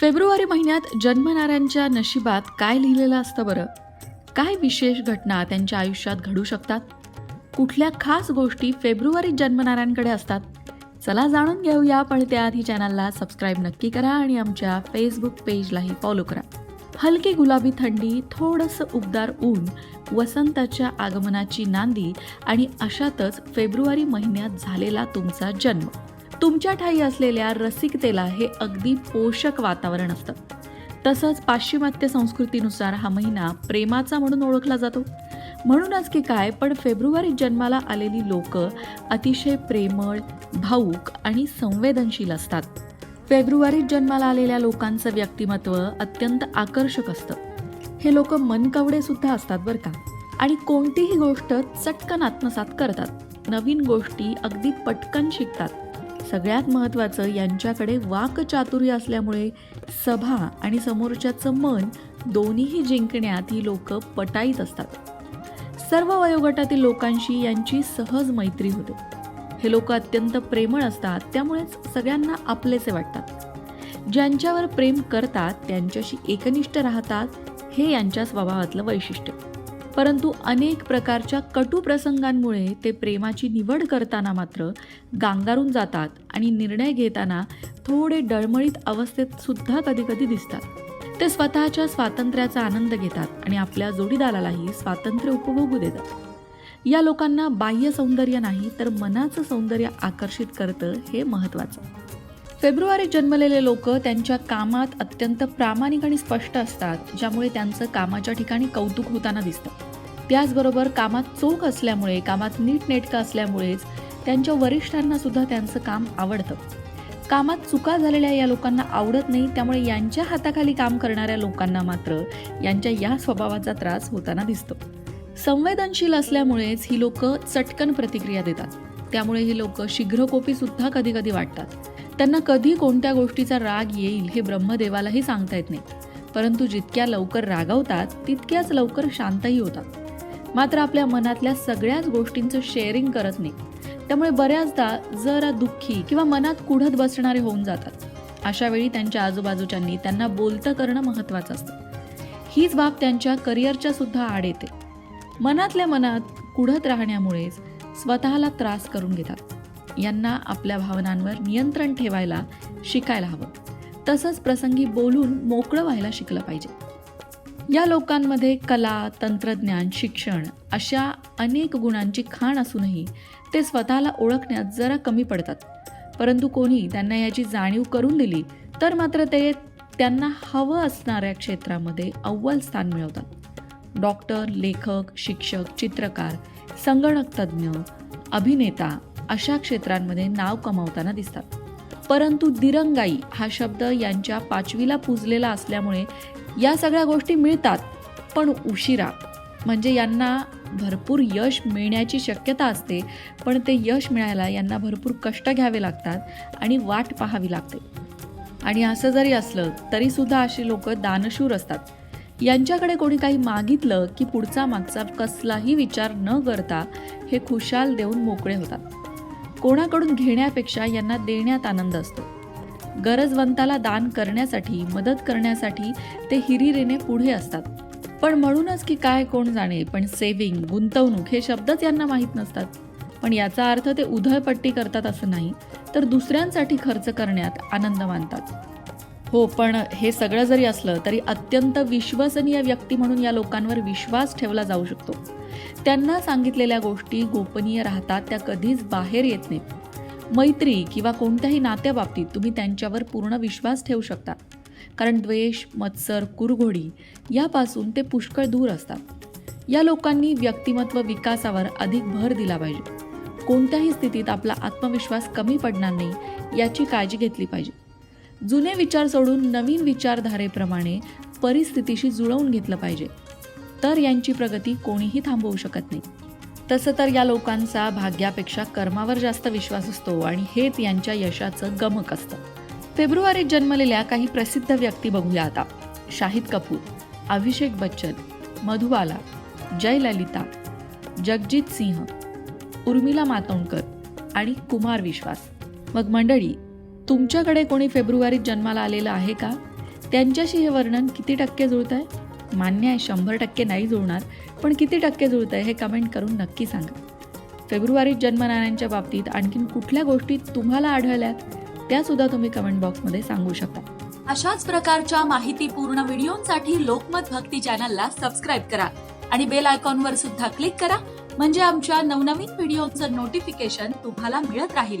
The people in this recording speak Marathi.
फेब्रुवारी महिन्यात जन्मणाऱ्यांच्या नशिबात काय लिहिलेलं असतं बरं? काय विशेष घटना त्यांच्या आयुष्यात घडू शकतात? कुठल्या खास गोष्टी फेब्रुवारीत जन्मणाऱ्यांकडे असतात? चला जाणून घेऊया पण त्याआधी चॅनलला सबस्क्राईब नक्की करा आणि आमच्या फेसबुक पेजलाही फॉलो करा. हलकी गुलाबी थंडी थोडंसं उबदार ऊन वसंताच्या आगमनाची नांदी आणि अशातच फेब्रुवारी महिन्यात झालेला तुमचा जन्म. तुमच्या ठाई असलेल्या रसिकतेला हे अगदी पोषक वातावरण असतं. तसंच पाश्चिमात्य संस्कृतीनुसार हा महिना प्रेमाचा म्हणून ओळखला जातो. म्हणूनच की काय पण फेब्रुवारीत जन्माला आलेली लोक अतिशय प्रेमळ भाऊक आणि संवेदनशील असतात. फेब्रुवारीत जन्माला आलेल्या लोकांचं व्यक्तिमत्व अत्यंत आकर्षक असतं. हे लोक मनकवडे सुद्धा असतात बरं का. आणि कोणतीही गोष्ट चटकन आत्मसात करतात. नवीन गोष्टी अगदी पटकन शिकतात. सगळ्यात महत्त्वाचं यांच्याकडे वाकचातुर्य असल्यामुळे सभा आणि समोरच्याचं मन दोन्हीही जिंकण्यात ही लोक पटाईत असतात. सर्व वयोगटातील लोकांशी यांची सहज मैत्री होते. हे लोक अत्यंत प्रेमळ असतात त्यामुळेच सगळ्यांना आपलेसे वाटतात. ज्यांच्यावर प्रेम करतात त्यांच्याशी एकनिष्ठ राहतात हे यांच्या स्वभावातलं वैशिष्ट्य. परंतु अनेक प्रकारच्या कटू प्रसंगांमुळे ते प्रेमाची निवड करताना मात्र गांगारून जातात आणि निर्णय घेताना थोडे डळमळीत अवस्थेत सुद्धा कधीकधी दिसतात. ते स्वतःच्या स्वातंत्र्याचा आनंद घेतात आणि आपल्या जोडीदारालाही स्वातंत्र्य उपभोगू देतात. या लोकांना बाह्य सौंदर्य नाही तर मनाचं सौंदर्य आकर्षित करतं हे महत्त्वाचं. फेब्रुवारीत जन्मलेले लोक त्यांच्या कामात अत्यंत प्रामाणिक आणि स्पष्ट असतात ज्यामुळे त्यांचं कामाच्या ठिकाणी कौतुक होताना दिसतं. त्याचबरोबर कामात चोख असल्यामुळे कामात नीटनेटकं असल्यामुळेच त्यांच्या वरिष्ठांना सुद्धा त्यांचं काम आवडतं. कामात चुका झालेल्या या लोकांना आवडत नाही त्यामुळे यांच्या हाताखाली काम करणाऱ्या लोकांना मात्र यांच्या या स्वभावाचा त्रास होताना दिसतो. संवेदनशील असल्यामुळेच ही लोक चटकन प्रतिक्रिया देतात. त्यामुळे ही लोक शीघ्रकोपी सुद्धा कधी कधी वाटतात. त्यांना कधी कोणत्या गोष्टीचा राग येईल हे ब्रह्मदेवालाही सांगता येत नाही. परंतु जितक्या लवकर रागवतात तितक्याच लवकर शांतही होतात. मात्र आपल्या मनातल्या सगळ्याच गोष्टींचं शेअरिंग करत नाही. त्यामुळे बऱ्याचदा जरा दुःखी किंवा मनात कुढत बसणारे होऊन जातात. अशा वेळी त्यांच्या आजूबाजूच्यांनी त्यांना बोलतं करणं महत्त्वाचं असतं. हीच बाब त्यांच्या करिअरच्या सुद्धा आड येते. मनातल्या मनात कुढत राहण्यामुळेच स्वतःला त्रास करून घेतात. यांना आपल्या भावनांवर नियंत्रण ठेवायला शिकायला हवं. तसंच प्रसंगी बोलून मोकळं व्हायला शिकलं पाहिजे. या लोकांमध्ये कला तंत्रज्ञान शिक्षण अशा अनेक गुणांची खाण असूनही ते स्वतःला ओळखण्यात जरा कमी पडतात. परंतु कोणी त्यांना याची जाणीव करून दिली तर मात्र ते त्यांना हवं असणाऱ्या क्षेत्रामध्ये अव्वल स्थान मिळवतात. डॉक्टर लेखक शिक्षक चित्रकार संगणक तज्ज्ञ अभिनेता अशा क्षेत्रांमध्ये नाव कमावताना दिसतात. परंतु दिरंगाई हा शब्द यांच्या पाचवीला पुजलेला असल्यामुळे या सगळ्या गोष्टी मिळतात पण उशिरा. म्हणजे यांना भरपूर यश मिळण्याची शक्यता असते पण ते यश मिळायला यांना भरपूर कष्ट घ्यावे लागतात आणि वाट पाहावी लागते. आणि असं जरी असलं तरीसुद्धा अशी लोक दानशूर असतात. यांच्याकडे कोणी काही मागितलं की पुढचा मागचा कसलाही विचार न करता हे खुशाल देऊन मोकळे होतात. कोणाकडून घेण्यापेक्षा यांना देण्यात आनंद असतो. गरजवंताला दान करण्यासाठी मदत करण्यासाठी ते हिरिरेने पुढे असतात. पण म्हणूनच की काय कोण जाणे पण सेव्हिंग गुंतवणूक हे शब्दच यांना माहीत नसतात. पण याचा अर्थ ते उधळपट्टी करतात असं नाही तर दुसऱ्यांसाठी खर्च करण्यात आनंद मानतात. हो पण हे सगळं जरी असलं तरी अत्यंत विश्वसनीय व्यक्ती म्हणून या लोकांवर विश्वास ठेवला जाऊ शकतो. त्यांना सांगितलेल्या गोष्टी गोपनीय राहतात त्या कधीच बाहेर येत नाहीत. मैत्री किंवा कोणत्याही नात्याबाबतीत तुम्ही त्यांच्यावर पूर्ण विश्वास ठेवू शकता. कारण द्वेष मत्सर कुरघोडी यापासून ते पुष्कळ दूर असतात. या लोकांनी व्यक्तिमत्व विकासावर अधिक भर दिला पाहिजे. कोणत्याही स्थितीत आपला आत्मविश्वास कमी पडणार नाही याची काळजी घेतली पाहिजे. जुने विचार सोडून नवीन विचारधारेप्रमाणे परिस्थितीशी जुळवून घेतलं पाहिजे. तर यांची प्रगती कोणीही थांबवू शकत नाही. तसं तर या लोकांचा भाग्यापेक्षा कर्मावर जास्त विश्वास असतो आणि हेच यांच्या यशाचं गमक असतं. फेब्रुवारीत जन्मलेल्या काही प्रसिद्ध व्यक्ती बघूया आता. शाहिद कपूर अभिषेक बच्चन मधुबाला जयललिता जगजित सिंह उर्मिला मातोंडकर आणि कुमार विश्वास. मग मंडळी तुमच्याकडे कोणी फेब्रुवारीत जन्माला आलेलं आहे का? त्यांच्याशी हे वर्णन किती टक्के जुळत आहे मान्य आहे शंभर टक्के नाही जुळणार पण किती टक्के जुळत आहे हे कमेंट करून नक्की सांगा. फेब्रुवारीत जन्मनाऱ्यांच्या बाबतीत आणखीन कुठल्या गोष्टी तुम्हाला आढळल्यात? त्यासुद्धा तुम्ही कमेंट बॉक्समध्ये सांगू शकता. अशाच प्रकारच्या माहितीपूर्ण व्हिडिओंसाठी लोकमत भक्ती चॅनलला सबस्क्राईब करा आणि बेल आयकॉनवर सुद्धा क्लिक करा म्हणजे आमच्या नवनवीन व्हिडिओचं नोटिफिकेशन तुम्हाला मिळत राहील.